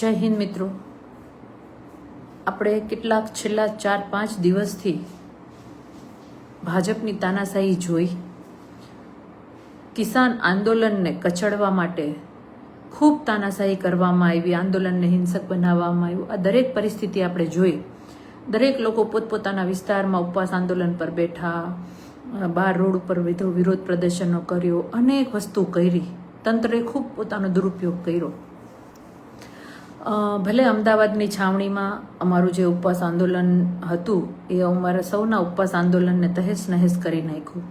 જય હિન્દ મિત્રો. આપણે કેટલાક છેલ્લા ચાર, પાંચ દિવસથી ભાજપની તાનાશાહી જોઈ. કિસાન આંદોલનને કચડવા માટે ખૂબ તાનાશાહી કરવામાં આવી, આંદોલનને હિંસક બનાવવામાં આવ્યું. આ દરેક પરિસ્થિતિ આપણે જોઈ. દરેક લોકો પોતપોતાના વિસ્તારમાં ઉપવાસ આંદોલન પર બેઠા બાર રોડ ઉપર વિધો વિરોધ પ્રદર્શનો કર્યો, અનેક વસ્તુ કરી. તંત્રે ખૂબ પોતાનો દુરુપયોગ કર્યો. ભલે અમદાવાદની છાવણીમાં અમારું જે ઉપવાસ આંદોલન હતું, એ અમારા સૌના ઉપવાસ આંદોલનને તહેસ નહેસ કરી નાખ્યું.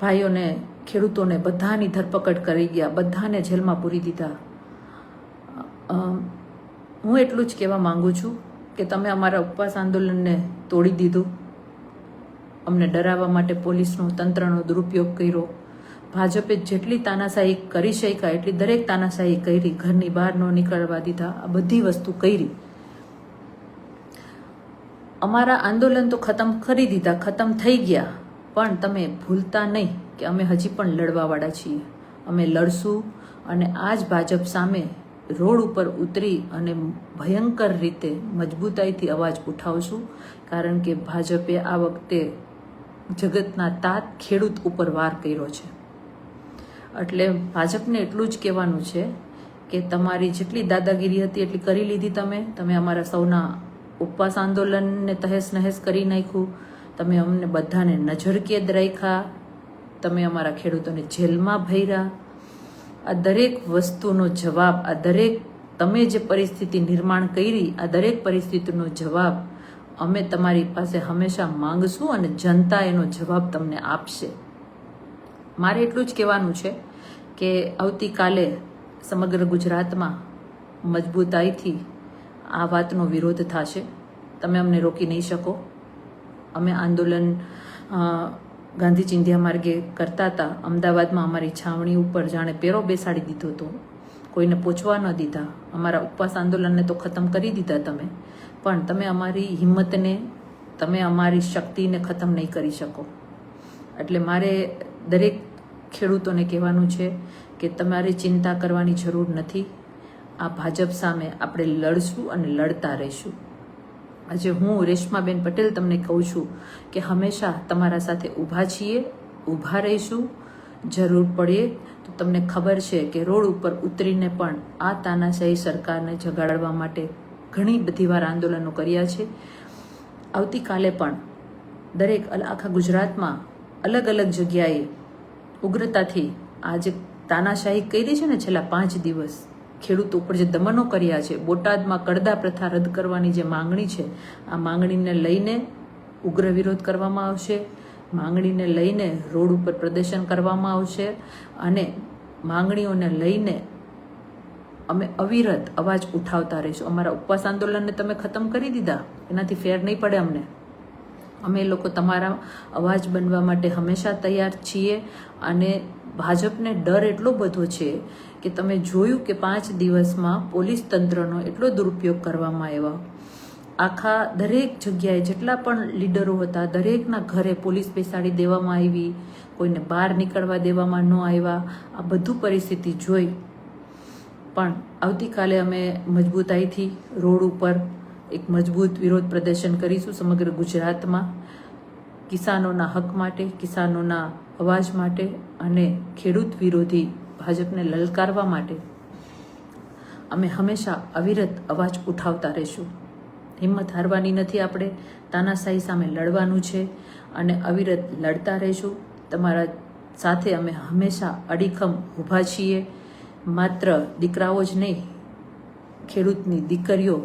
ભાઈઓને, ખેડૂતોને બધાની ધરપકડ કરી ગયા, બધાને જેલમાં પૂરી દીધા. હું એટલું જ કહેવા માંગુ છું કે તમે અમારા ઉપવાસ આંદોલનને તોડી દીધું. અમને ડરાવવા માટે પોલીસનો તંત્રનો દુરુપયોગ કર્યો. ભાજપે જેટલી તાનાશાહી કરી શક્યા, એટલી દરેક તાનાશાહી કરી, ઘરની બહાર ન નીકળવા દીધા, આ બધી વસ્તુ કરી. અમારા આંદોલન તો ખતમ કરી દીધા, ખતમ થઈ ગયા, પણ તમે ભૂલતા નહીં કે અમે હજી પણ લડવાવાળા છીએ. અમે લડશું અને આ જ ભાજપ સામે રોડ ઉપર ઉતરી અને ભયંકર રીતે મજબૂતાઈથી અવાજ ઉઠાવશું, કારણ કે ભાજપે આ વખતે જગતના તાત ખેડૂત ઉપર વાર કર્યો છે. એટલે ભાજપને એટલું જ કહેવાનું છે કે તમારી જેટલી દાદાગીરી હતી, એટલી કરી લીધી તમે. તમે અમારા સૌના ઉપવાસ આંદોલનને તહેસ નહેસ કરી નાખ્યું. તમે અમને બધાને નજરકેદ રાખ્યા. તમે અમારા ખેડૂતોને જેલમાં ભર્યા. આ દરેક વસ્તુનો જવાબ, આ દરેક તમે જે પરિસ્થિતિ નિર્માણ કરી, આ દરેક પરિસ્થિતિનો જવાબ અમે તમારી પાસે હંમેશા માંગશું અને જનતા એનો જવાબ તમને આપશે. મારે એટલું જ કહેવાનું છે. કે આવતીકાલે સમગ્ર ગુજરાતમાં મજબૂતાઈથી આ વાતનો વિરોધ થશે. તમે અમને રોકી નહીં શકો. અમે આંદોલન ગાંધી ચિંધ્યા માર્ગે કરતા હતા. અમદાવાદમાં અમારી છાવણી ઉપર જાણે પેરો બેસાડી દીધો હતો. કોઈને પહોંચવા ન દીધા. અમારા ઉપવાસ આંદોલનને તો ખતમ કરી દીધા તમે. પણ તમે અમારી હિંમતને, તમે અમારી શક્તિને ખતમ નહીં કરી શકો. એટલે મારે દરેક ખેડૂતોને કહેવાનું છે કે તમારે ચિંતા કરવાની જરૂર નથી. આ ભાજપ સામે આપણે લડશું અને લડતા રહીશું. આજે હું રેશમાબેન પટેલ તમને કહું છું કે હંમેશા તમારા સાથે ઊભા છીએ, ઊભા રહીશું. જરૂર પડે તો તમને ખબર છે કે રોડ ઉપર ઉતરીને પણ આ તાનાશાહી સરકારને જગાડવા માટે ઘણી બધી વાર આંદોલનો કર્યા છે. આવતીકાલે પણ દરેક આખા ગુજરાતમાં અલગ અલગ જગ્યાએ ઉગ્રતાથી આ જે તાનાશાહી કરી છે ને છેલ્લા પાંચ દિવસ. ખેડૂતો ઉપર જે દમનો કર્યા છે, બોટાદમાં કડદા પ્રથા રદ કરવાની જે માંગણી છે, આ માંગણીને લઈને ઉગ્ર વિરોધ કરવામાં આવશે, માંગણીને લઈને રોડ ઉપર પ્રદર્શન કરવામાં આવશે અને માંગણીઓને લઈને અમે અવિરત અવાજ ઉઠાવતા રહીશું. અમારા ઉપવાસ આંદોલનને તમે ખતમ કરી દીધા. એનાથી ફેર નહીં પડે અમને. અમે લોકો તમારા અવાજ બનવા માટે હંમેશા તૈયાર છીએ અને ભાજપને ડર એટલો બધો છે કે તમે જોયું કે પાંચ દિવસમાં પોલીસ તંત્રનો એટલો દુરુપયોગ કરવામાં આવ્યો. આખા દરેક જગ્યાએ જેટલા પણ લીડરો હતા, દરેકના ઘરે પોલીસ બેસાડી દેવામાં આવી, કોઈને બહાર નીકળવા દેવામાં ન આવ્યા, આ બધું પરિસ્થિતિ જોઈ. પણ આવતીકાલે અમે મજબૂતાઈથી રોડ ઉપર એક મજબૂત વિરોધ પ્રદર્શન કરીશું સમગ્ર ગુજરાતમાં કિસાનોના હક માટે, કિસાનોના અવાજ માટે અને ખેડૂત વિરોધી ભાજપને લલકારવા માટે અમે હંમેશા અવિરત અવાજ ઉઠાવતા રહીશું. હિંમત હારવાની નથી આપણે, તાનાશાહી સામે લડવાનું છે અને અવિરત લડતા રહીશું. તમારા સાથે અમે હંમેશા અડીખમ ઊભા છીએ. માત્ર દીકરાઓ જ નહીં, ખેડૂતની દીકરીઓ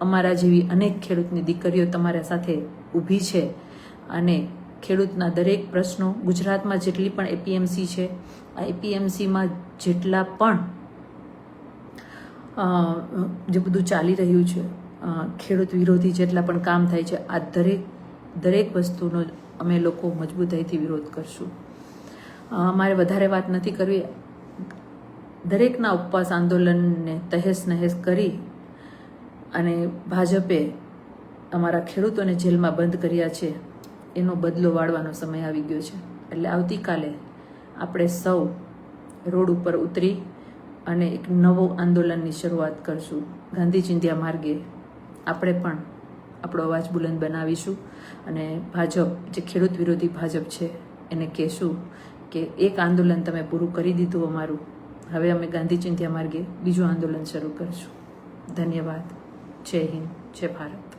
અમારા જેવી અનેક ખેડૂતની દીકરીઓ તમારા સાથે ઊભી છે અને ખેડૂતના દરેક પ્રશ્નો ગુજરાતમાં જેટલી પણ એપીએમસી છે, આ એપીએમસીમાં જેટલા પણ જે બધું ચાલી રહ્યું છે ખેડૂત વિરોધી જેટલા પણ કામ થાય છે, આ દરેક દરેક વસ્તુનો અમે લોકો મજબૂતાઈથી વિરોધ કરશું. મારે વધારે વાત નથી કરવી. દરેકના ઉપવાસ આંદોલનને તહેસ નહેસ કરી અને ભાજપે અમારા ખેડૂતોને જેલમાં બંધ કર્યા છે, એનો બદલો વાળવાનો સમય આવી ગયો છે. એટલે આવતીકાલે આપણે સૌ રોડ ઉપર ઉતરી અને એક નવો આંદોલનની શરૂઆત કરશું. ગાંધી ચિંધ્યા માર્ગે આપણે પણ આપણો અવાજ બુલંદ બનાવીશું અને ભાજપ, જે ખેડૂત વિરોધી ભાજપ છે, એને કહેશું કે એક આંદોલન તમે પૂરું કરી દીધું અમારું. હવે અમે ગાંધી ચિંધ્યા માર્ગે બીજું આંદોલન શરૂ કરીશું. ધન્યવાદ. જય હિન્દ, જય ભારત.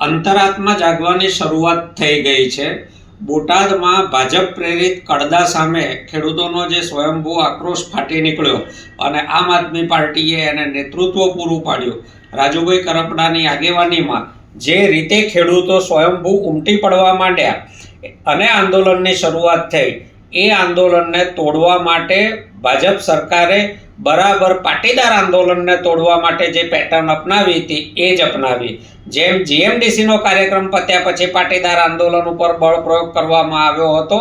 અંતરાત્મા જાગવાની શરૂઆત થઈ ગઈ છે. બોટાદમાં ભાજપ પ્રેરિત કડદા સામે ખેડૂતોનો જે સ્વયંભૂ આક્રોશ ફાટી નીકળ્યો અને આમ આદમી પાર્ટીએ એને નેતૃત્વ પૂરું પાડ્યું. રાજુભાઈ કરપડાની આગેવાનીમાં જે રીતે ખેડૂતો સ્વયંભૂ ઉમટી પડવા માંડ્યા અને આંદોલનની શરૂઆત થઈ એ આંદોલનને તોડવા માટે ભાજપ સરકારે બરાબર પાટીદાર આંદોલનને તોડવા માટે જે પેટર્ન અપનાવી હતી, એ જ અપનાવી. જેમ જીએમડીસીનો કાર્યક્રમ પત્યા પછી પાટીદાર આંદોલન ઉપર બળ પ્રયોગ કરવામાં આવ્યો હતો,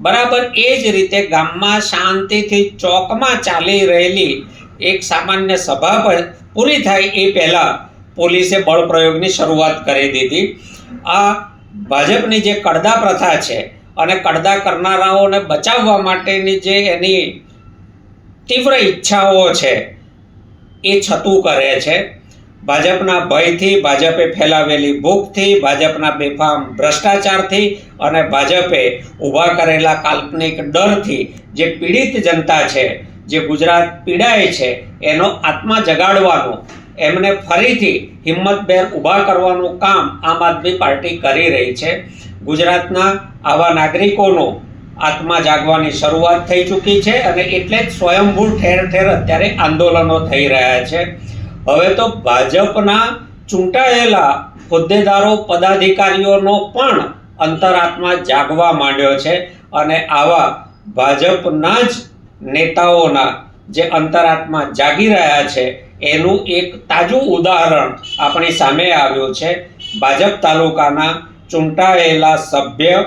બરાબર એ જ રીતે ગામમાં શાંતિથી ચોકમાં ચાલી રહેલી એક સામાન્ય સભા પણ પૂરી થાય એ પહેલાં પોલીસે બળ પ્રયોગની શરૂઆત કરી દીધી. આ ભાજપની જે કડદા પ્રથા છે અને કડદા કરનારાઓને બચાવવા માટેની જે એની તીવ્ર ઈચ્છાઓ છે, એ છતું કરે છે. ભાજપના ભયથી, ભાજપે ફેલાવેલી ભૂખથી, ભાજપના બેફામ ભ્રષ્ટાચારથી અને ભાજપે ઊભા કરેલા કાલ્પનિક ડરથી જે પીડિત જનતા છે, જે ગુજરાત પીડાય છે, એનો આત્મા જગાડવાનું, એમને ફરીથી હિંમતભેર ઊભા કરવાનું કામ આમ આદમી પાર્ટી કરી રહી છે. ગુજરાતના આવા નાગરિકોનો આત્મા જાગવાની શરૂઆત થઈ ચૂકી છે અને એટલે જ સ્વયંભૂ ઠેર ઠેર અત્યારે આંદોલનો થઈ રહ્યા છે. હવે તો ભાજપના ચૂંટાયેલા હોદ્દેદારો, પદાધિકારીઓનો પણ અંતરાત્મા જાગવા માંડ્યો છે અને આવા ભાજપના જ નેતાઓના જે અંતરાત્મા જાગી રહ્યા છે, એનું એક તાજું ઉદાહરણ આપણી સામે આવ્યું છે. ભાજપ તાલુકાના ચૂંટાયેલા સભ્ય,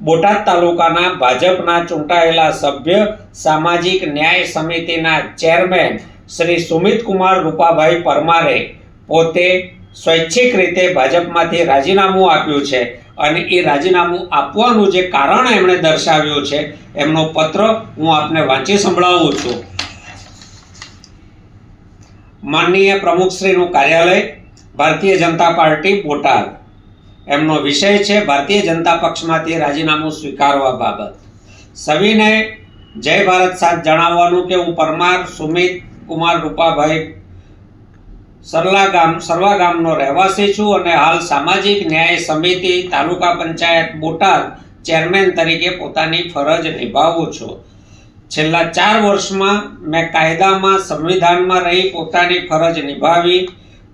બોટાદ તાલુકાના ભાજપના ચૂંટાયેલા સભ્ય, સામાજિક ન્યાય સમિતિના ચેરમેન શ્રી સુમિત કુમાર રૂપાભાઈ પરમારે પોતે સ્વૈચ્છિક રીતે ભાજપમાંથી રાજીનામું આપ્યું છે અને એ રાજીનામું આપવાનું જે કારણ એમણે દર્શાવ્યું છે, એમનો પત્ર હું આપને વાંચી સંભળાવું છું. માનનીય પ્રમુખશ્રીનું કાર્યાલય, ભારતીય જનતા પાર્ટી, બોટાદ. એમનો વિષય છે ભારતીય જનતા પક્ષમાંથી રાજીનામું સ્વીકારવા બાબત. સવિને જય ભારત સાથ જણાવવાનું કે હું પરમાર, સુમિત, કુમાર, રૂપાભાઈ સરલા ગામ સરવા ગામનો રહેવાસી છું અને હાલ સામાજિક ન્યાય સમિતિ, તાલુકા પંચાયત, બોટાદ ચેરમેન તરીકે પોતાની ફરજ નિભાવું છું. છેલ્લા ચાર વર્ષમાં મેં કાયદામાં, સંવિધાનમાં રહી પોતાની ફરજ નિભાવી,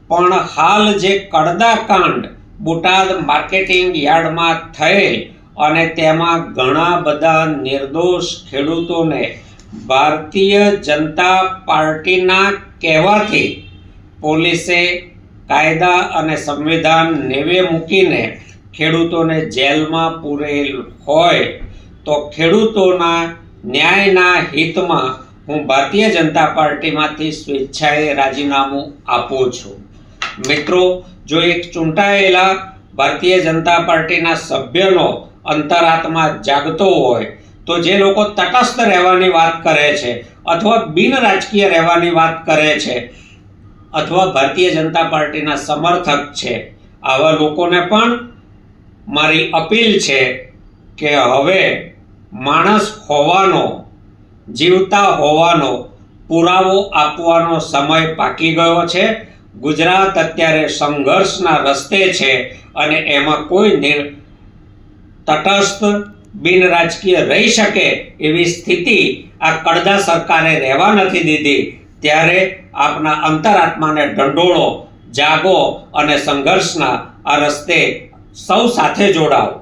પણ હાલ જે કડદા કાંડ બોટાદ માર્કેટિંગ યાર્ડમાં થયેલ અને તેમાં ઘણા બધા નિર્દોષ ખેડૂતોને ભારતીય જનતા પાર્ટીના કહેવાથી પોલીસે કાયદા અને સંવિધાન નેવે મૂકીને ખેડૂતોને જેલમાં પૂરેલ હોય તો ખેડૂતોના ન્યાયના હિતમાં હું ભારતીય જનતા પાર્ટીમાંથી સ્વેચ્છાએ રાજીનામું આપું છું. મિત્રો જો એક ચૂંટાયેલા ભારતીય જનતા પાર્ટીના સભ્યનો અંતરાત્મા જાગતો હોય, તો જે લોકો તટસ્થ રહેવાની વાત કરે છે અથવા બિન રાજકીય રહેવાની વાત કરે છે અથવા ભારતીય જનતા પાર્ટીના સમર્થક છે, આવા લોકોને પણ મારી અપીલ છે કે હવે માણસ હોવાનો, જીવતા હોવાનો પુરાવો આપવાનો સમય પાકી ગયો છે. ગુજરાત અત્યારે સંઘર્ષના રસ્તે છે અને એમાં કોઈ નિર, તટસ્થ બિન રાજકીય રહી શકે એવી સ્થિતિ આ કડદા સરકારે રહેવા નથી દીધી. ત્યારે આપના અંતરાત્માને ઢંઢોળો, જાગો અને સંઘર્ષના આ રસ્તે સૌ સાથે જોડાઓ.